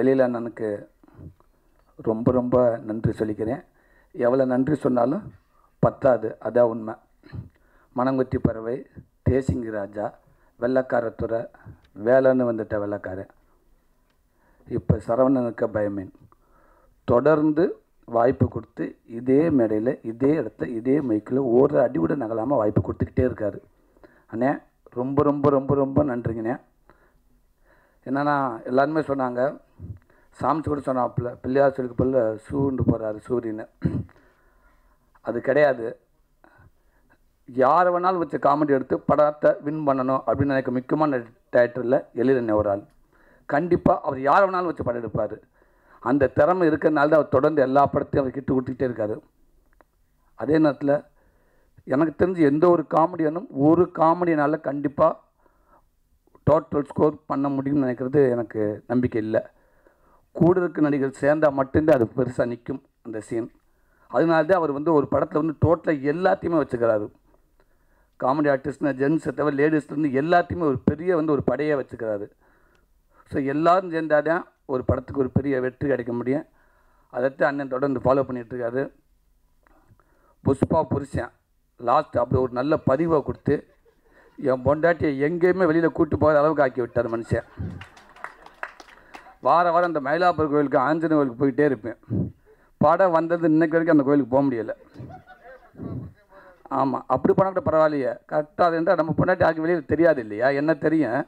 எழில் அண்ணனுக்கு ரொம்ப ரொம்ப நன்றி சொல்லிக்கிறேன். எவ்வளோ நன்றி சொன்னாலும் பத்தாது அதான் உண்மை. மணங்குத்தி பறவை தேசிங்கி ராஜா வெள்ளக்காரத்துறை வேலைன்னு வந்துட்ட வெள்ளக்காரன். இப்போ சரவணனுக்கு பயமேன் தொடர்ந்து வாய்ப்பு கொடுத்து இதே மேடையில் இதே இடத்துல இதே மைக்கில் ஒரு அடி கூட நகலாமல் வாய்ப்பு கொடுத்துக்கிட்டே இருக்காரு. அண்ணே ரொம்ப ரொம்ப ரொம்ப ரொம்ப நன்றிங்கண்ணே. என்னன்னா எல்லாருமே சொன்னாங்க. சாமிச்சு கூட சொன்னாப்புல பிள்ளையார் சொல்லிக்கு பல்ல சூண்டு போகிறாரு சூரியனை. அது கிடையாது. யாரை வேணாலும் வச்சு காமெடி எடுத்து படத்தை வின் பண்ணணும் அப்படின்னு எனக்கு முக்கியமான டேரக்டரில் எழிலன் ஒரு ஆள். கண்டிப்பாக அவர் யாரை வேணாலும் வச்சு படம் எடுப்பார். அந்த திறமை இருக்கிறனால தான் அவர் தொடர்ந்து எல்லா படத்தையும் அவர் கிட்ட கொடுத்துக்கிட்டே இருக்காரு. அதே நேரத்தில் எனக்கு தெரிஞ்சு எந்த ஒரு காமெடியானும் ஒரு காமெடினால கண்டிப்பாக டோட்டல் ஸ்கோர் பண்ண முடியும்னு நினைக்கிறது எனக்கு நம்பிக்கை இல்லை. கூட இருக்க நடிகர் சேர்ந்தால் மட்டும்தான் அது பெருசாக நிற்கும் அந்த சீன் அதனால்தான் அவர் வந்து ஒரு படத்தில் வந்து டோட்டலாக எல்லாத்தையுமே வச்சுக்கிறாரு. காமெடி ஆர்டிஸ்ட்னா ஜென்ஸை தவிர லேடிஸ்லேருந்து எல்லாத்தையுமே ஒரு பெரிய வந்து ஒரு படையாக வச்சுக்கிறாரு. ஸோ எல்லாரும் சேர்ந்தால் தான் ஒரு படத்துக்கு ஒரு பெரிய வெற்றி கிடைக்க முடியும். அதைத்தான் அண்ணன் தொடர்ந்து ஃபாலோ பண்ணிகிட்ருக்காரு புஷ்பா புருஷன் லாஸ்ட் அப்படி ஒரு நல்ல பதிவை கொடுத்து என் பொண்டாட்டியை எங்கேயுமே வெளியில் கூட்டு போகிற அளவுக்கு ஆக்கி விட்டார் மனுஷன். வார வாரம் அந்த மயிலாப்பூர் கோயிலுக்கு ஆஞ்சநேய கோயிலுக்கு போயிட்டே இருப்பேன். படம் வந்தது இன்னைக்கு வரைக்கும் அந்த கோயிலுக்கு போக முடியலை. ஆமாம் அப்படி போனால் கூட பரவாயில்லையே. கரெக்டாக அது இருந்தால் நம்ம பொண்டாட்டி ஆக்கி வெளியில் தெரியாது இல்லையா? என்ன தெரியும்?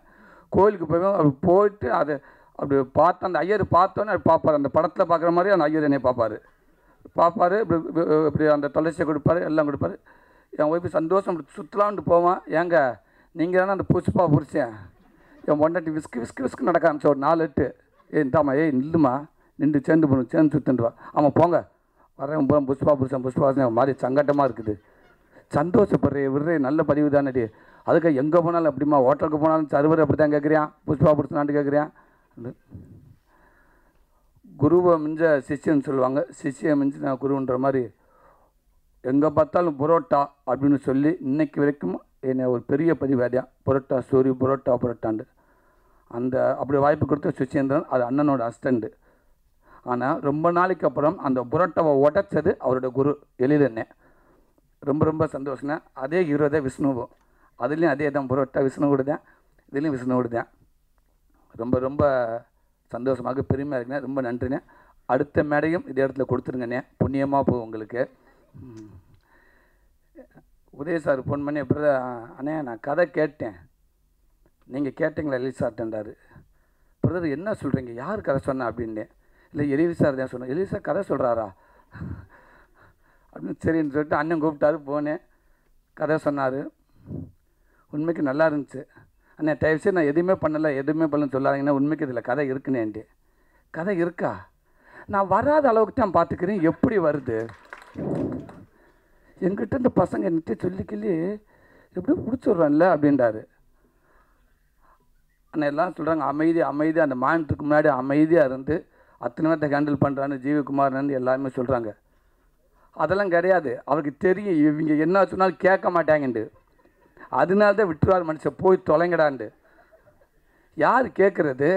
கோயிலுக்கு போய் அப்படி போயிட்டு அதை அப்படி பார்த்து அந்த ஐயர் பார்த்தோன்னே பார்ப்பார். அந்த படத்தில் பார்க்குற மாதிரி அந்த ஐயர் என்னை பார்ப்பார். பார்ப்பார் இப்படி இப்படி அந்த துளசியை கொடுப்பாரு எல்லாம் கொடுப்பாரு. என் ஒய்ஃபு சந்தோஷம் சுற்றலான்ட்டு போவான். ஏங்க நீங்கள் தானே அந்த புஷ்பா புருஷன்? என் பொண்டாட்டி விஸ்கு விஸ்கு விஸ்கு நடக்க ஆரம்பிச்ச ஒரு நாலு எட்டு. ஏய் இந்தாம்மா ஏய் நில்லுமா நின்று சேர்ந்து போகணும் சேர்ந்து சுற்றுண்டுவா ஆமாம் போங்க. வரேன் போகிறேன் புஷ்பா புருஷன் புஷ்பா புருஷன் மாதிரி சங்கட்டமாக இருக்குது. சந்தோஷப்படுறே விடுறே நல்ல பதிவு தானடி அதுக்கு எங்கே போனாலும் அப்படிமா ஹோட்டலுக்கு போனாலும் சர்வர் அப்படி தான் கேட்குறியான் புஷ்பா புருஷனான்ட்டு கேட்குறியான் குருவை மிஞ்ச சிஷ்யன்னு சொல்லுவாங்க. சிஷ்யை மிஞ்சின நான் குருன்ற மாதிரி எங்கே பார்த்தாலும் புரோட்டா அப்படின்னு சொல்லி இன்றைக்கு வரைக்கும் என்னை ஒரு பெரிய பதிவாதியான் புரோட்டா சூரி புரோட்டா புரோட்டாண்டு. அந்த அப்படி வாய்ப்பு கொடுத்த சுசேந்திரன் அது அண்ணனோட அஸ்டண்டு ஆனால் ரொம்ப நாளைக்கு அப்புறம் அந்த புரோட்டாவை உடைச்சது அவரோட குரு எழிலண்ணே. ரொம்ப ரொம்ப சந்தோஷம்னா அதே ஹீரோ தான் விஷ்ணுவும் அதுலேயும் அதே தான் புரோட்டா விஷ்ணுவோடு தான் இதுலேயும் விஷ்ணுவோடு தான். ரொம்ப ரொம்ப சந்தோஷமாக பெருமையாக இருக்குண்ணே ரொம்ப நன்றிண்ணே அடுத்த மேடையும் இதே இடத்துல கொடுத்துருங்கண்ணே. புண்ணியமாக போகும் உங்களுக்கு. உதய சார் ஃபோன் பண்ணி பிரதர் அண்ணே நான் கதை கேட்டேன். நீங்கள் கேட்டீங்களா? எலி சார்ட்டன்றாரு பிரதர் என்ன சொல்கிறீங்க யார் கதை சொன்னா? அப்படின்னேன் இல்லை எலிவி சார் தான் சொன்னேன். எலிவி சார் கதை சொல்கிறாரா அப்படின்னு சரின்னு சொல்லிட்டு அண்ணன் கூப்பிட்டாரு போனேன். கதை சொன்னார். உண்மைக்கு நல்லா இருந்துச்சு. அண்ணே தயவுசெய்து நான் எதுவுமே பண்ணலை. எதுவுமே பண்ணலன்னு சொல்லாதீங்கன்னா உண்மைக்கு இதில் கதை இருக்குனேன்ட்டு கதை இருக்கா? நான் வராத அளவுக்கு தான் பார்த்துக்கிறேன். எப்படி வருது? எங்கிட்ட இந்த பசங்க நிட்டு சொல்லி எப்படி பிடிச்சிடுறேன்ல அப்படின்றாரு. ஆனால் எல்லாம் சொல்கிறாங்க அமைதி அமைதி. அந்த மாநிலத்துக்கு முன்னாடி அமைதியாக இருந்து அத்தனை பேர்த்த ஹேண்டில் பண்ணுறான்னு ஜீவகுமார்னு எல்லாருமே சொல்கிறாங்க அதெல்லாம் கிடையாது. அவருக்கு தெரியும் இவங்க என்ன சொன்னாலும் கேட்க மாட்டாங்கண்டு அதனால தான் விட்டுருவார் மனுஷன் போய் தொலைங்கடாண்டு யார் கேட்குறது?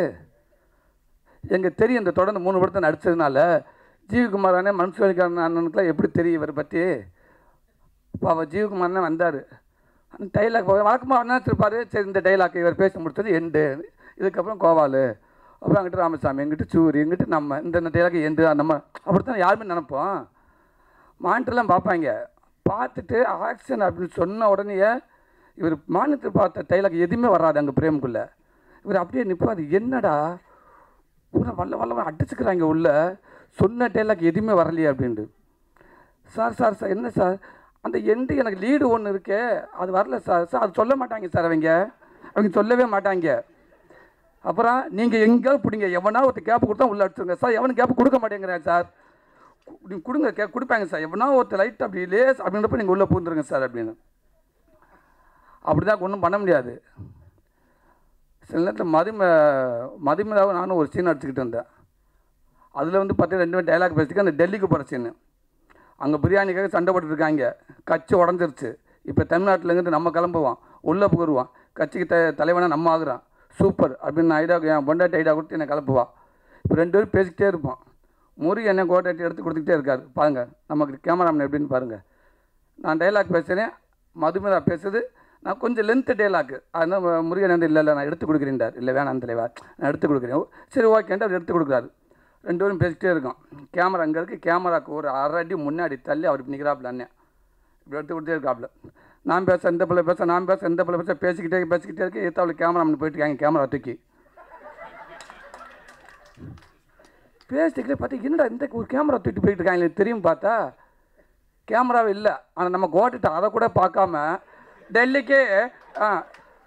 எங்கள் தெரியும் இந்த தொடர்ந்து மூணு படத்தை நடித்ததுனால ஜீவகுமார் அண்ணன் மனுஷன் அண்ணனுக்குலாம் எப்படி தெரியும் இவரை பற்றி இப்போ அவர் ஜீவகுமார் வந்தார். அந்த டைலாக் வழக்கமாக என்ன திருப்பார் சரி இந்த டைலாக் இவர் பேச முடிச்சது எண்டு. இதுக்கப்புறம் கோவால். அப்புறம் அங்கிட்டு ராமசாமி எங்கிட்ட சூரி எங்கிட்ட நம்ம இந்த டைலாக் எண்டு நம்ம அப்படித்தான் யாருமே நினைப்போம். மானிட்டர்லாம் பார்ப்பாங்க. பார்த்துட்டு ஆக்ஷன் அப்படின்னு சொன்ன உடனேயே இவர் மாநிலத்தில் பார்த்த டைலாக் எதுவுமே வராது அங்கே பிரேமுக்குள்ளே இவர் அப்படியே நிற்பாது என்னடா? பூரா வல்ல வல்ல அடிச்சுக்கிறாங்க உள்ள. சொன்ன டைலாக் எதுவுமே வரலையே அப்படின்ட்டு. சார் சார் சார் என்ன சார்? அந்த எண்டு எனக்கு லீடு ஒன்று இருக்கே அது வரல சார் சார் அது சொல்ல மாட்டாங்க சார் அவங்க. அவங்க சொல்லவே மாட்டாங்க. அப்புறம் நீங்கள் எங்கேயாவது பிடிங்க. எவனா ஒருத்தர் கேப் கொடுத்தா உள்ளே அடிச்சுருங்க. சார் எவனும் கேப் கொடுக்க மாட்டேங்கிறேன் சார் நீங்கள் கொடுங்க கே கொடுப்பாங்க சார் எவனா ஒருத்தர் லைட் அப்படி லேஸ் அப்படின்றப்ப நீங்கள் உள்ளே பூந்துருங்க சார் அப்படின்னு. அப்படி தான் ஒன்றும் பண்ண முடியாது. சில நேரத்தில் மதும மதுமிதாவும் நானும் ஒரு சீன் அடிச்சுக்கிட்டு இருந்தேன். அதில் வந்து பார்த்தீங்கன்னா ரெண்டு பேரும் டைலாக் பேசிக்க அந்த டெல்லிக்கு போகிற சீனு அங்கே பிரியாணிக்காக சண்டை போட்டுட்டு கட்சி உடஞ்சிருச்சு. இப்போ தமிழ்நாட்டிலேருந்து நம்ம கிளம்புவோம். உள்ளே போயிடுவான் கட்சிக்கு த தலைவனாக நம்ம ஆகுறான். சூப்பர். அப்படின்னு ஐடியா என் பொண்டாட்டி ஐடியா கொடுத்து என்னை கிளப்புவா. இப்போ ரெண்டு பேரும் பேசிக்கிட்டே இருப்போம். முருகி என்ன கோட்டாட்டி எடுத்து கொடுத்துக்கிட்டே இருக்காரு. பாருங்கள் நமக்கு கேமராமேன் எப்படின்னு பாருங்கள் நான் டைலாக் பேசுகிறேன் மதுமிதா பேசுது. நான் கொஞ்சம் லென்த்து டைலாக்கு அதனால் முருகன் வந்து இல்லை இல்லை நான் எடுத்து கொடுக்குறேன்டார். இல்லை வேணாம் தலைவா. நான் எடுத்து கொடுக்குறேன். சரி ஓகேன்ட்டு அவர் எடுத்து கொடுக்குறாரு. ரெண்டு பேரும் பேசிக்கிட்டே இருக்கோம். கேமரா அங்கே இருக்குது கேமராவுக்கு ஒரு அரை அடி முன்னாடி தள்ளி அவர் நிற்கிறாப்புல அண்ணன் இப்படி எடுத்து கொடுத்தே இருக்காப்புல நான் பேச இந்த பிள்ளை பேச நான் பேச இந்த பிள்ளை பேச பேசிக்கிட்டே பேசிக்கிட்டே இருக்கு. ஏத்தாவில் கேமராமேன் போயிட்டு இருக்காங்க. கேமரா தூக்கி. பேசிக்கிட்டே பார்த்தா என்னடா இந்த ஒரு கேமரா தூக்கிட்டு போயிட்டு இருக்காங்க. தெரியும் பார்த்தா. கேமராவே இல்லை. ஆனால் நம்ம கோட்டுட்டு அதை கூட பார்க்காம டெல்லிக்கு ஆ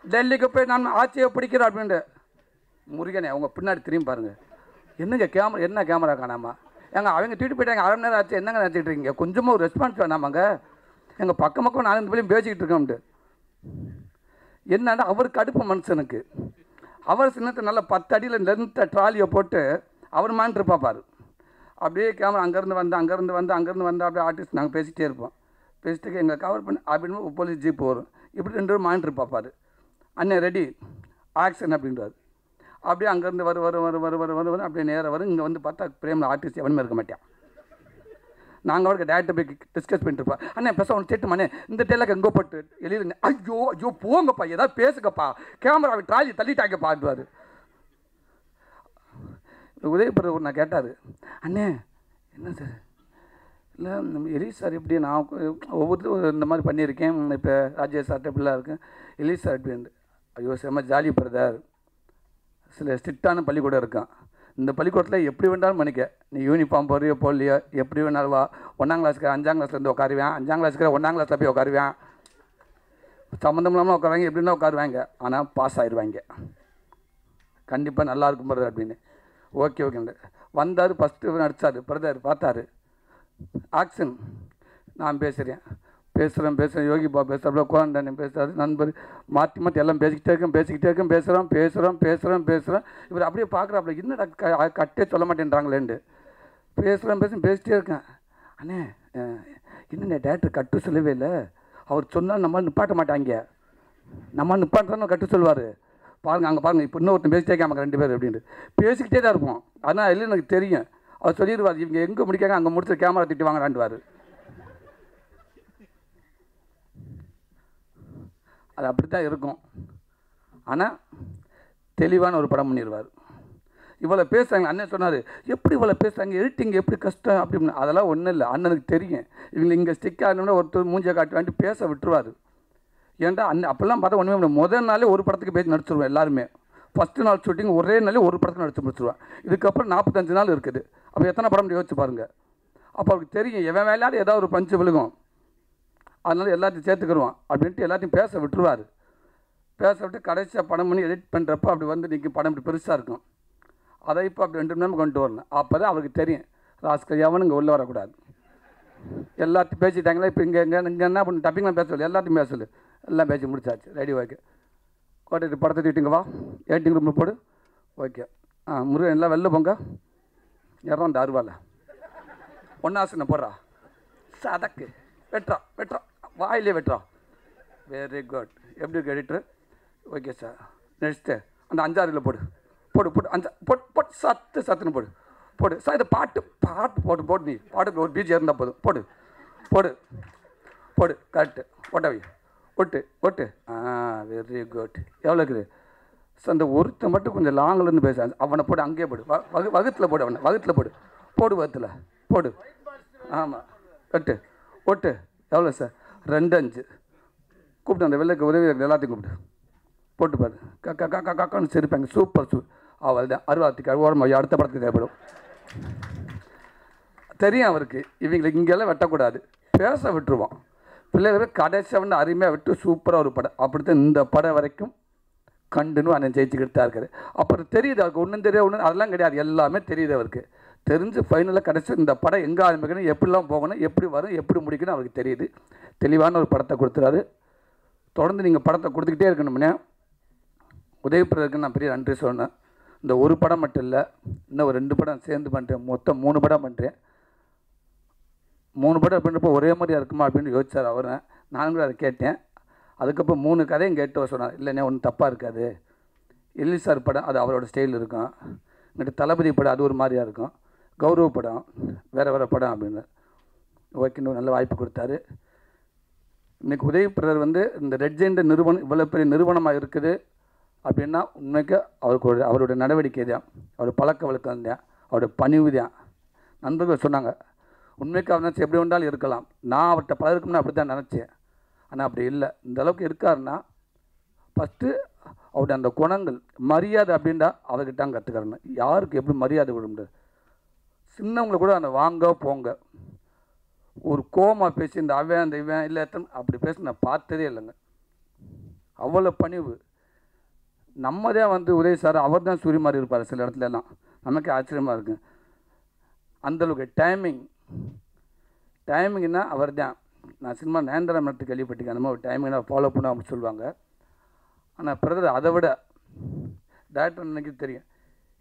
டெல்லிக்கு போய் நான் ஆட்சியை பிடிக்கிறேன் அப்படின்ட்டு. முருகனே அவங்க பின்னாடி திரும்பி பாருங்கள் என்னங்க கேமரா என்ன கேமரா காணாமா? எங்க அவங்க தூக்கிட்டு போயிட்டாங்க அரை மணி நேரம் ஆச்சு என்னங்க நினச்சிட்டு இருக்கீங்க? கொஞ்சமாக ஒரு ரெஸ்பான்ஸ் வேணாமாங்க? எங்கள் பக்கம் பக்கம் நாலஞ்சு பேரும் பேசிக்கிட்டு இருக்கோம்ட்டு என்னன்னா அவர் கடுப்பு மனுஷனுக்கு. அவர் சின்னத்தை நல்ல பத்து அடியில் நெருந்த ட்ராலியை போட்டு அவர் மான்ட்டு பார்ப்பார் அப்படியே கேமரா அங்கேருந்து வந்து அங்கேருந்து வந்து அங்கேருந்து வந்து அப்படியே ஆர்டிஸ்ட் நாங்கள் பேசிகிட்டே இருப்போம். பேசிட்டு எங்களை கவர் பண்ணி அப்படின்னு போலீஸ் ஜீப் வரும் இப்படி ரெண்டு பேரும் மானிட்டர் பார்ப்பார் அண்ணன் ரெடி ஆக்ஷன் அப்படின்றாரு. அப்படியே அங்கேருந்து வரும் வரும் வரும் வரும் வரும் வரும் வரும் அப்படியே நேராக வரும் இங்கே வந்து பார்த்தா பிரேமில் ஆர்டிஸ்ட் எவனுமே இருக்க மாட்டேன். நாங்கள் அவருக்கு டேரக்டர் போய் டிஸ்கஸ் பண்ணிட்டு அண்ணே பேச ஒன்று சேட்டு மண்ணே இந்த டேலாக் எங்கே போட்டு எழுதுங்க ஐயோ ஐயோ போங்கப்பா ஏதாவது பேசுங்கப்பா. கேமராவை ட்ராலி தள்ளிட்டாங்கப்பான்றாரு உதயபிரபு நான் கேட்டார். அண்ணே என்ன சார் இல்லை நம்ம எலிஸ் சார் இப்படி நான் ஒவ்வொருத்தரும் இந்த மாதிரி பண்ணியிருக்கேன். இப்போ ராஜேஷ் சார்ட்ட இப்படிலாம் இருக்கேன் எலிஸ் சார் இப்படி ஐயோ செம்ம ஜாலி பிரதர் சில ஸ்ட்ரிக்டான பள்ளிக்கூடம் இருக்கான். இந்த பள்ளிக்கூடத்தில் எப்படி வேணாலும் மன்னிக்க. நீ யூனிஃபார்ம் போறியோ போடலையோ எப்படி வேணாலும் வா. ஒன்றாம் கிளாஸ்க்கு அஞ்சாம் கிளாஸ்லேருந்து உட்காருவேன். அஞ்சாம் கிளாஸ்க்கு ஒன்றாம் கிளாஸில் போய் உட்காருவேன். சம்மந்தம் இல்லாமல் உட்காருவாங்க எப்படின்னா உட்காருவாங்க. ஆனால் பாஸ் ஆயிடுவாங்க கண்டிப்பாக நல்லா இருக்கும் பிரதர் அப்படின்னு. ஓகே ஓகேங்க வந்தார் ஃபஸ்ட்டு நடித்தார் பிரதர் பார்த்தாரு. ஆக்ஷன் நான் பேசுகிறேன் பேசுகிறேன் பேசுகிறேன் யோகிபா பேசுகிறப்ப குழந்தை பேசுகிறாரு நண்பர் மாற்றி மாற்றி எல்லாம் பேசிக்கிட்டே இருக்கேன் பேசிக்கிட்டே இருக்கேன் பேசுகிறோம் பேசுகிறோம் பேசுகிறோம் பேசுகிறோம் இவர் அப்படியே பார்க்குறாப்புல இன்னும் க கட்டே சொல்ல மாட்டேன்றாங்களேண்டு பேசுகிறேன் பேசுகிறேன் பேசிகிட்டே இருக்கேன். அண்ணே என்னண்ணே டேரக்டர் கட்டு சொல்லவே இல்லை. அவர் சொன்னால் நம்ம நிப்பாட்ட மாட்டாங்க. நம்ம நிப்பாட்டுறோன்னு கட்டு சொல்லுவார். பாருங்க அங்கே பாருங்க இப்போ இன்னொருத்தன் பேசிட்டே இருக்காங்க ரெண்டு பேர் அப்படின்ட்டு. பேசிக்கிட்டே தான் இருப்போம். ஆனால் இல்லை எனக்கு தெரியும். அவர் சொல்லிடுவார் இவங்க எங்கே முடிக்காங்க அங்கே முடிச்சு கேமரா திட்டு வாங்கலான்டுவார் அது அப்படி தான் இருக்கும். ஆனால் தெளிவான ஒரு படம் பண்ணிடுவார் இவ்வளோ பேசுகிறாங்க அண்ணன் சொன்னார் எப்படி இவ்வளோ பேசுகிறாங்க எடிட்டிங் எப்படி கஷ்டம்? அப்படின்னு. அதெல்லாம் ஒன்றும் இல்லை அண்ணனுக்கு தெரியும். இவங்க இங்கே ஸ்டிக் ஆகணும்னா ஒருத்தர் மூஞ்சை காட்டி வேண்டி பேச விட்டுருவார். ஏன்டா அண்ணன் அப்போல்லாம் பார்த்தா ஒன்றுமே முதல் நாளே ஒரு படத்துக்கு பேசி நடிச்சிருவோம் எல்லாருமே. ஃபஸ்ட்டு நாள் ஷூட்டிங் ஒரே நாளே ஒரு படத்துக்கு நடிச்சு முடிச்சிருவேன் இதுக்கப்புறம் நாற்பத்தஞ்சு நாள் இருக்குது. அப்போ எத்தனை படம் யோசிச்சு பாருங்கள் அப்போ அவருக்கு தெரியும் எவன் வேலையாவது ஏதாவது ஒரு பஞ்சு விழுகும். அதனால் எல்லாத்தையும் சேர்த்துக்கிடுவோம் அப்படின்ட்டு எல்லாத்தையும் பேச விட்டுருவார். பேச விட்டு கடைசியாக படம் பண்ணி எடிட் பண்ணுறப்ப அப்படி வந்து நிற்கும் படம் இப்படி பெருசாக இருக்கும். அதை இப்போ அப்படி ரெண்டு மணி நேரம் கொண்டு வரணும். அப்போ தான் அவருக்கு தெரியும். ராஸ்கர் எவனும் இங்கே உள்ளே வரக்கூடாது. எல்லாத்தையும் பேசிட்டாங்களா இப்போ இங்கே இங்கே இங்கே என்ன பண்ணு? டப்பிங்லாம் பேச சொல்லு. எல்லாத்தையும் பேச சொல்லு. எல்லாம் பேசி முடிச்சாச்சு. ரெடி ஓகே கோட்டை படத்தை தூக்கிட்டுங்க வா. ஏட்டிங் ரூமில் போடு. ஓகே ஆ முருகன் எல்லாம் வெளில போங்க. இறந்த அருவாலை ஒன்னாசனை போடுறா. சதக்கு. வெட்டுறா வெட்டுறா. வாயிலே வெட்டுறா. வெரி குட் எப்படி இருக்கு எடிட்டர் ஓகே சார் நெக்ஸ்ட்டு அந்த அஞ்சாறுல போடு. போடு போட்டு அஞ்சா போட் போட்டு சத்து சத்துன்னு போடு. போடு. சார் இந்த பாட்டு பாட்டு போட்டு போட்டு நீ. பாட்டுக்கு ஒரு பீச் இருந்தால் போதும். போடு. போடு. போடு. கரெக்டு ஒட்டவை ஒட்டு ஒட்டு. ஆ வெரி குட் எவ்வளோ இருக்குது? சார் அந்த ஒருத்தன் மட்டும் கொஞ்சம் லாங்கிலேருந்து பேச. அவனை போடு அங்கேயே போடு. வ வகு வகுத்தில் போடு அவனை. வகுத்தில் போடு. போடு வகுத்தில். போடு. ஆமாம் ஒட்டு ஒட்டு. எவ்வளோ சார் ரெண்டு அஞ்சு. கூப்பிட்டு அந்த வெள்ளைக்கு உதவி எல்லாத்தையும் கூப்பிட்டு. போட்டு பாரு. கக்கா கக்கா கக்கான்னு சிரிப்பாங்க. சூப்பர் சூ. அவள் தான் அருவாத்துக்கு ஓரமாக அடுத்த படத்துக்கு தேவைப்படும். தெரியும் அவருக்கு. இவங்களுக்கு இங்கெல்லாம் வெட்டக்கூடாது. பேச விட்டுருவான். பிள்ளைகள் கடைசியாக அருமையாக விட்டு சூப்பராக ஒரு படம். அப்படித்தான் இந்த படம் வரைக்கும் கண்டுன்னு அண்ணன் ஜெயிச்சுக்கிட்டு தான் இருக்காரு. அப்புறம் தெரியுது அவருக்கு. ஒன்றும் தெரியாது ஒன்றும் அதெல்லாம் கிடையாது. எல்லாமே தெரியுது அவருக்கு. தெரிஞ்சு ஃபைனலாக கடைசி இந்த படம் எங்கே ஆரம்பிக்கணும் எப்படிலாம் போகணும் எப்படி வரும் எப்படி முடிக்கணும் அவருக்கு தெரியுது. தெளிவான ஒரு படத்தை கொடுத்துறாரு. தொடர்ந்து நீங்கள் படத்தை கொடுத்துக்கிட்டே இருக்கணும்னே உதவிப்படுறதுக்கு நான் பெரிய நன்றி சொன்னேன் இந்த ஒரு படம் மட்டும் இல்லை இன்னும் ஒரு ரெண்டு படம் சேர்ந்து பண்ணுறேன் மொத்தம் மூணு படம் பண்ணுறேன் மூணு படம் அப்படின்றப்போ ஒரே மாதிரியாக இருக்குமா அப்படின்னு யோசிச்சார் அவர். நானும் கூட அதை கேட்டேன். அதுக்கப்புறம் மூணு கதையும் கேட்டு சொன்னார். இல்லைண்ணே ஒன்றும் தப்பாக இருக்காது. எல்லி சார் படம் அது அவரோட ஸ்டைல் இருக்கும். இங்கிட்ட தளபதி படம் அது ஒரு மாதிரியாக இருக்கும். கௌரவ படம் வேறு வேறு படம் அப்படின்னு. ஓகேன்னு நல்ல வாய்ப்பு கொடுத்தாரு. இன்னைக்கு உதவி பிரதர் வந்து இந்த ரெட் ஜெயிண்ட் நிறுவனம் இவ்வளோ பெரிய நிறுவனமாக இருக்குது அப்படின்னா உண்மைக்கு அவருக்கு ஒரு அவருடைய நடவடிக்கை தான் அவருடைய பழக்க வழக்கம் தான் அவருடைய பணிவு தான் நண்பர்கள் சொன்னாங்க உண்மைக்கு அவர் நினச்சி எப்படி வேண்டாலும் இருக்கலாம். நான் அவர்கிட்ட பழகிருக்கும்னு அப்படி தான் நினச்சேன். ஆனால் அப்படி இல்லை. இந்த அளவுக்கு இருக்காருன்னா ஃபஸ்ட்டு அவருடைய அந்த குணங்கள் மரியாதை அப்படின்டா அவர்கிட்ட கற்றுக்கிறணும் யாருக்கு எப்படி மரியாதை விட சின்னவங்களை கூட அந்த வாங்க போங்க. ஒரு கோமா பேசி இந்த அவன் அந்த இவன் இல்லை எத்தனை அப்படி பேசி நான் பார்த்ததே இல்லைங்க. அவ்வளோ பணிவு. நம்ம தான் வந்து உதய சார் அவர் தான் சூரிய மாதிரி இருப்பார் சில இடத்துல நமக்கு நமக்கே ஆச்சரியமாக இருக்கு அந்தளவுக்கு டைமிங் டைமிங்னா அவர் தான் நான் சினிமா நேந்திரம் நட்டு கேள்விப்பட்டிருக்கேன். அந்த மாதிரி டைமிங் ஃபாலோ பண்ண அப்படின்னு சொல்லுவாங்க. ஆனால் பிரதர் அதை விட டேரக்டர் எனக்கு தெரியும்.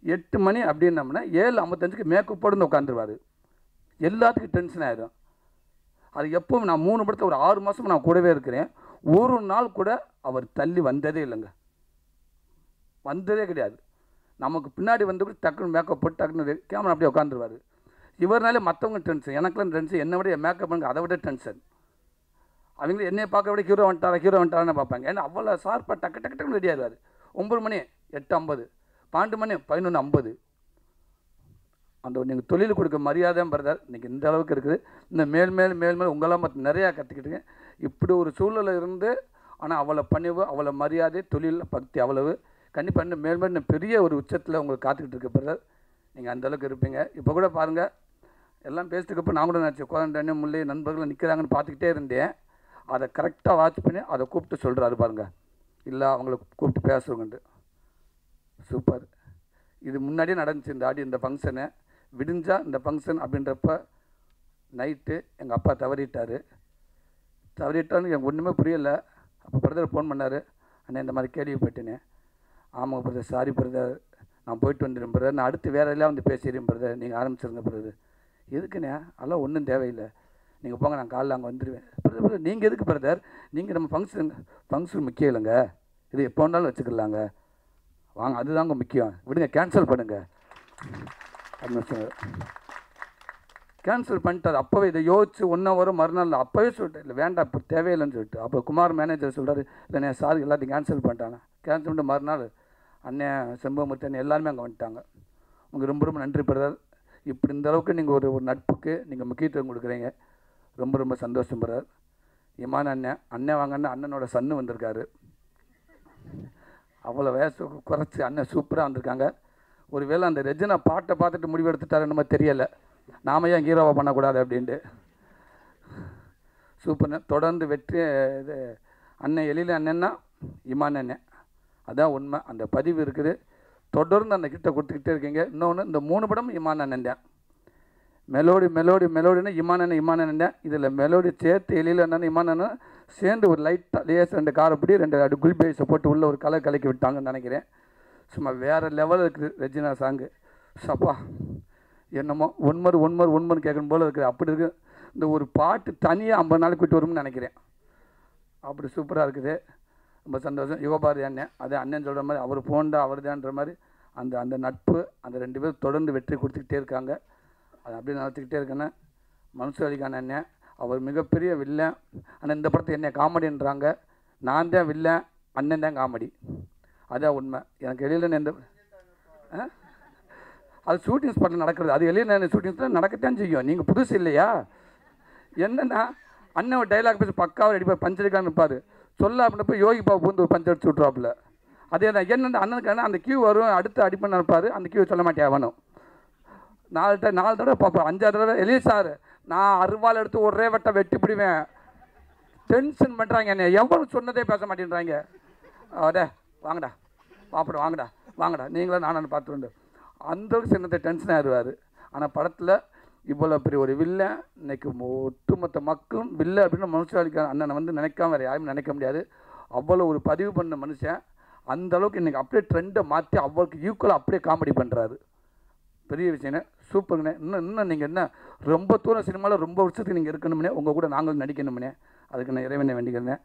எட்டு மணி அப்படின்னம்னா ஏழு ஐம்பத்தஞ்சுக்கு மேக்கப் போட்டு உட்காந்துருவார். எல்லாத்துக்கும் டென்ஷன் ஆகிடும் அது எப்பவும் நான் மூணு படத்தில் ஒரு ஆறு மாதம் நான் கூடவே இருக்கிறேன். ஒரு நாள் கூட அவர் தள்ளி வந்ததே இல்லைங்க. வந்ததே கிடையாது. நமக்கு பின்னாடி வந்து கூட டக்குன்னு மேக்கப் போட்டு டக்குன்னு கேமரா அப்படியே உட்காந்துருவார். இவர்னாலே மற்றவங்க டென்ஷன் எனக்குலாம் டென்ஷன். என்னை விட மேக்கப் பண்ணுங்க அதை விட டென்ஷன். அவங்க என்னை பார்க்க விட ஹீரோ வந்துட்டாரா ஹீரோ வந்துட்டாரான்னு பார்ப்பாங்க. ஏன்னா அவ்வளோ ஷார்ப்பாக டக்கு டக்கு டக்குன்னு ரெடி ஆகிடுவார் ஒம்பது மணி எட்டு ஐம்பது. பன்னெண்டு மணி பதினொன்று ஐம்பது. அந்த நீங்கள் தொழில் கொடுக்க மரியாதை பிரதர் இன்றைக்கி இந்த அளவுக்கு இருக்குது. இந்த மேல் மேல் மேல் மேல் உங்களாம் மற்ற நிறையா கற்றுக்கிட்டுங்க இப்படி ஒரு சூழலில் இருந்து ஆனால் அவ்வளோ பணிவு அவ்வளோ மரியாதை தொழில் பக்தி அவ்வளவு. கண்டிப்பாக இன்னும் மேல் மேல் பெரிய ஒரு உச்சத்தில் உங்களுக்கு காத்துக்கிட்டு இருக்க பிரதர் நீங்கள் அந்த அளவுக்கு இருப்பீங்க. இப்போ கூட பாருங்கள் எல்லாம் பேசிட்டுக்கப்போ நான் கூட நினச்சேன் குழந்தைன்னு முல்லை நண்பர்கள் நிற்கிறாங்கன்னு பார்த்துக்கிட்டே இருந்தேன். அதை கரெக்டாக வாட்ச் பண்ணி அதை கூப்பிட்டு சொல்கிறாரு பாருங்கள் இல்லை அவங்கள கூப்பிட்டு பேசுவோங்கன்ட்டு சூப்பர். இது முன்னாடியே நடந்துச்சு இந்த ஆடி இந்த ஃபங்க்ஷனு விடிஞ்சா இந்த ஃபங்க்ஷன் அப்படின்றப்ப நைட்டு எங்கள் அப்பா தவறிட்டார். தவறிட்டான்னு எனக்கு ஒன்றுமே புரியலை. அப்போ பிரதர் ஃபோன் பண்ணார். அண்ணே இந்த மாதிரி கேள்விப்பட்டேனே ஆமாம் பிரதர் சாரி பிரதர் நான் போயிட்டு வந்துடும் பிரதர் நான் அடுத்து வேறு எல்லாம் வந்து பேசிடுறேன் பிரதர் நீங்கள் ஆரம்பிச்சிருங்க பிரதர் எதுக்குண்ணே? அதெல்லாம் ஒன்றும் தேவையில்லை. நீங்கள் போங்க நான் காலைல அங்கே வந்துடுவேன் பிரதர் பிரதர் நீங்கள் எதுக்கு பிரதர் நீங்கள் நம்ம ஃபங்க்ஷன் ஃபங்க்ஷன் முக்கியம் இல்லைங்க. இது எப்போ வேணாலும் வச்சுக்கலாங்க. வாங்க அதுதாங்க முக்கியம். விடுங்க கேன்சல் பண்ணுங்க. அப்படின்னு சொன்னார் கேன்சல் பண்ணிட்டார். அப்போவே இதை யோசிச்சு ஒன் ஹவரும் மறுநாள் அப்போவே சொல்லிட்டு இல்லை வேண்டாம் இப்போ தேவையில்லைன்னு சொல்லிட்டு. அப்போ குமார் மேனேஜர் சொல்கிறார் இல்லை சார் எல்லாத்தையும் கேன்சல் பண்ணிட்டாங்க. கேன்சல் பண்ணிட்டு மறுநாள் அண்ணன் செம்பமூர்த்தி அண்ணன் எல்லாருமே அங்கே வந்துட்டாங்க. உங்களுக்கு ரொம்ப ரொம்ப நன்றி பிரதர். இப்படி இந்த அளவுக்கு நீங்கள் ஒரு ஒரு நட்புக்கு நீங்கள் முக்கியத்துவம் கொடுக்குறீங்க. ரொம்ப ரொம்ப சந்தோஷம் படுறார் இமான அண்ணன் அண்ணன் வாங்கன்னு அண்ணனோட சன்னு வந்திருக்காரு. அவ்வளோ வயசு குறைச்சி அண்ணன் சூப்பராக வந்திருக்காங்க. ஒருவேளை அந்த ரெஜினா பாட்டை பார்த்துட்டு முடிவு எடுத்துட்டாரு தெரியலை. நாம ஏன் ஹீரோவை பண்ணக்கூடாது அப்படின்ட்டு. சூப்பர் தொடர்ந்து வெற்றி இது அண்ணன் எழில அண்ணன்னா இமான் அண்ணன். அதான் உண்மை. அந்த பதிவு இருக்குது. தொடர்ந்து அந்த கிட்ட கொடுத்துக்கிட்டே இருக்கீங்க. இன்னொன்று இந்த மூணு படம் இமான் அண்ணன் தான். மெலோடி மெலோடி மெலோடினா இமான் அண்ணன் இதில் மெலோடி சேர்த்து எழிலன்னு அண்ணன் சேர்ந்து ஒரு லைட்டாக லேஸ் ரெண்டு காரப்படி ரெண்டு அடி குல்பேஸை போட்டு உள்ள ஒரு கலர் கலக்கி விட்டாங்கன்னு நினைக்கிறேன். சும்மா வேறு லெவலில் இருக்குது ரெஜினா சாங்கு சப்பா என்னமோ ஒன்மர் ஒன்மர் ஒன்மர் கேட்கணும் போல இருக்குது. அப்படி இருக்குது இந்த ஒரு பாட்டு தனியாக ஐம்பது நாளைக்கு கூட்டு வரும்னு நினைக்கிறேன். அப்படி சூப்பராக இருக்குது. ரொம்ப சந்தோஷம். யுவபாரதி அண்ணன் அது அண்ணன் சொல்கிற மாதிரி அவர் போண்டா அவர் தான்ற மாதிரி அந்த அந்த நட்பு அந்த ரெண்டு பேரும் தொடர்ந்து வெற்றி கொடுத்துக்கிட்டே இருக்காங்க. அதை அப்படியே நடத்திக்கிட்டே இருக்கேன்னு மனசு அலிகான என்ன. அவர் மிகப்பெரிய வில்லன். ஆனால் இந்த படத்தை என்ன காமெடின்றாங்க. நான் தான் வில்லன் அண்ணன் தான் காமெடி. அதான் உண்மை. எனக்கு வெளியில் எந்த அது ஷூட்டிங் ஸ்பாட்டில் நடக்கிறது. அது வெளியில் ஷூட்டிங்ஸில் நடக்கத்தான் செய்யும். நீங்கள் புதுசு இல்லையா? என்னென்னா அண்ணன் ஒரு டைலாக் பேசி பக்காவாக அடிப்பார் பஞ்சடிக்கான்னு இருப்பார். சொல்ல அப்படின்னப்போ யோகி பாபு வந்து ஒரு பஞ்சு அடிச்சு விட்ருவாப்புல அதே தான். என்னென்ன அண்ணனுக்கான அந்த கியூ வரும். அடுத்து அடிப்பேன் நினைப்பார். அந்த கியூ சொல்ல மாட்டேன் அவனும். நாலு ட நாலு தடவை பார்ப்பேன். அஞ்சாறு தடவை எளிய சார் நான் அருவாள் எடுத்து ஒரே வட்டம் வெட்டி பிடிவேன். டென்ஷன் பண்ணுறாங்க என்னை எவ்வளோ சொன்னதே பேச மாட்டேன்றாங்க. அடே வாங்கடா. பாப்பட வாங்கடா. வாங்கடா. நீங்களும் நானும் பார்த்துண்டு அந்த அளவுக்கு சின்னத்தை டென்ஷன் ஆயிடுவார். ஆனால் படத்தில் இவ்வளோ பெரிய ஒரு வில்லை இன்னைக்கு ஒட்டுமொத்த மக்களும் வில்ல அப்படின்னு மனுஷாலிக்க அண்ணனை வந்து நினைக்காம வேறு யாரும் நினைக்க முடியாது. அவ்வளோ ஒரு பதிவு பண்ண மனுஷன். அந்த அளவுக்கு இன்றைக்கி அப்படியே ட்ரெண்டை மாற்றி அவ்வளோக்கு ஈக்குவலாக அப்படியே காமெடி பண்ணுறாரு பெரிய விஷயம்ண்ணே சூப்பருங்கண்ணே இன்னும் இன்னும் நீங்கள் என்ன ரொம்ப தூரம் சினிமாவில் ரொம்ப வருஷத்துக்கு நீங்கள் இருக்கணும்னே உங்கள் கூட நாங்களும் நடிக்கணும்னே அதுக்கு நான் இறைவனை வேண்டிக்கிறேன்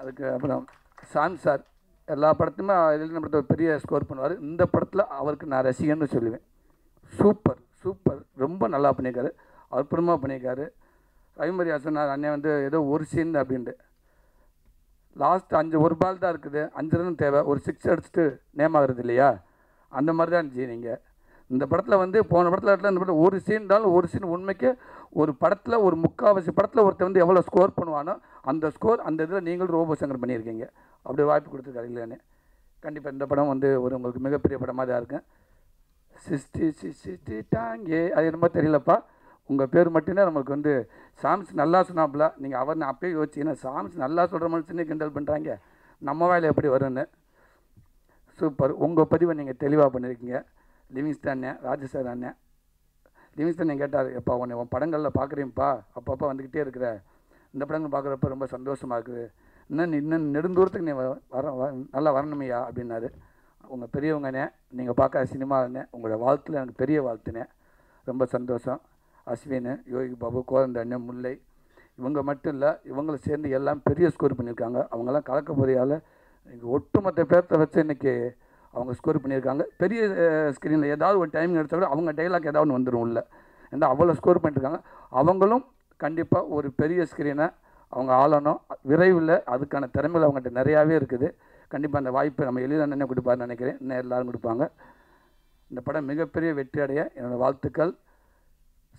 அதுக்கு அப்புறம் சாந்த் சார் எல்லா படத்துலையுமே எழுதின படத்தை ஒரு பெரிய ஸ்கோர் பண்ணுவார். இந்த படத்தில் அவருக்கு நான் ரசிகன்னு சொல்லுவேன். சூப்பர் சூப்பர் ரொம்ப நல்லா பண்ணியிருக்காரு. அற்புதமாக பண்ணியிருக்காரு. ரவிமரி சொன்னார் அண்ணன் வந்து ஏதோ ஒரு சீன் அப்படின்ட்டு. லாஸ்ட் அஞ்சு ஒரு பால் தான் இருக்குது. அஞ்சு ரன் தேவை. ஒரு சிக்ஸ் அடிச்சுட்டு நேம் ஆகுறது இல்லையா? அந்த மாதிரி தான் இருந்துச்சு நீங்கள் இந்த படத்தில் வந்து போன படத்தில் இந்த படத்தில் ஒரு சீன் இருந்தாலும் ஒரு சீன் உண்மைக்கு ஒரு படத்தில் ஒரு முக்கால்வாசி படத்தில் ஒருத்தர் வந்து எவ்வளோ ஸ்கோர் பண்ணுவானோ அந்த ஸ்கோர் அந்த இதில் நீங்களும் ரோபோ சங்கர் பண்ணியிருக்கீங்க. அப்படி வாய்ப்பு கொடுத்துருக்காரு இல்லைன்னு கண்டிப்பாக இந்த படம் வந்து ஒரு உங்களுக்கு மிகப்பெரிய படமாக தான் இருக்கும். சிஸ்டி சிஸ்டி டாங்கே. அது என்னமோ தெரியலப்பா. உங்கள் பேர் மட்டும்தான் நம்மளுக்கு வந்து சாமிஸ் நல்லா சொன்னாப்புல. நீங்கள் அவர் நான் அப்பயே யோசிச்சீங்கன்னா சாமிஸ் நல்லா சொல்கிற மனுஷனே கிண்டல் பண்ணுறாங்க நம்ம வேலை எப்படி வரும்னு. சூப்பர். உங்கள் பதிவை நீங்கள் தெளிவாக பண்ணியிருக்கீங்க லிவிங்ஸ்டன் அண்ணன் ராஜசார் அண்ணன். லிவிங்ஸ்டன் கேட்டார் எப்பா உன்னை உன் படங்களில் பார்க்குறீங்கப்பா அப்பப்போ வந்துக்கிட்டே இருக்கிற. இந்த படங்கள் பார்க்குறப்ப ரொம்ப சந்தோஷமாக இருக்குது. இன்னும் இன்னும் நெடுந்தூரத்துக்கு நீ வ- வர நல்லா வரணுமையா அப்படின்னாரு. உங்கள் பெரியவங்கண்ணே நீங்கள் பார்க்க சினிமாண்ணே உங்களோட வாழ்த்துல எனக்கு பெரிய வாழ்த்துனே ரொம்ப சந்தோஷம். அஸ்வின் யோகி பாபு கோதண்ட அண்ணன் முல்லை. இவங்க மட்டும் இல்லை இவங்களை சேர்ந்து எல்லாம் பெரிய ஸ்கோர் பண்ணியிருக்காங்க. அவங்கெல்லாம் கலக்க போறியால் இங்கே ஒட்டுமொத்த பேர்த்த வச்சு இன்றைக்கி அவங்க ஸ்கோர் பண்ணியிருக்காங்க. பெரிய ஸ்க்ரீனில் ஏதாவது ஒரு டைமிங் எடுத்தால் கூட அவங்க டைலாக் ஏதாவது ஒன்று வந்துடும் உள்ள. ஏன்னா அவ்வளோ ஸ்கோர் பண்ணியிருக்காங்க அவங்களும் கண்டிப்பாக ஒரு பெரிய ஸ்க்ரீனை அவங்க ஆளணும். விரைவில் அதுக்கான திறமைகள் அவங்ககிட்ட நிறையாவே இருக்குது. கண்டிப்பாக அந்த வாய்ப்பை நம்ம எளிதாக நினைவு கொடுப்பாருன்னு நினைக்கிறேன். இன்னும் எல்லோரும் கொடுப்பாங்க. இந்த படம் மிகப்பெரிய வெற்றி அடைய என்னோடய வாழ்த்துக்கள்.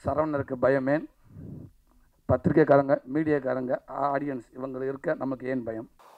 சரவணருக்கு பயமேன். பத்திரிக்கைக்காரங்க மீடியாக்காரங்க ஆடியன்ஸ் இவங்க இருக்க நமக்கு ஏன் பயம்?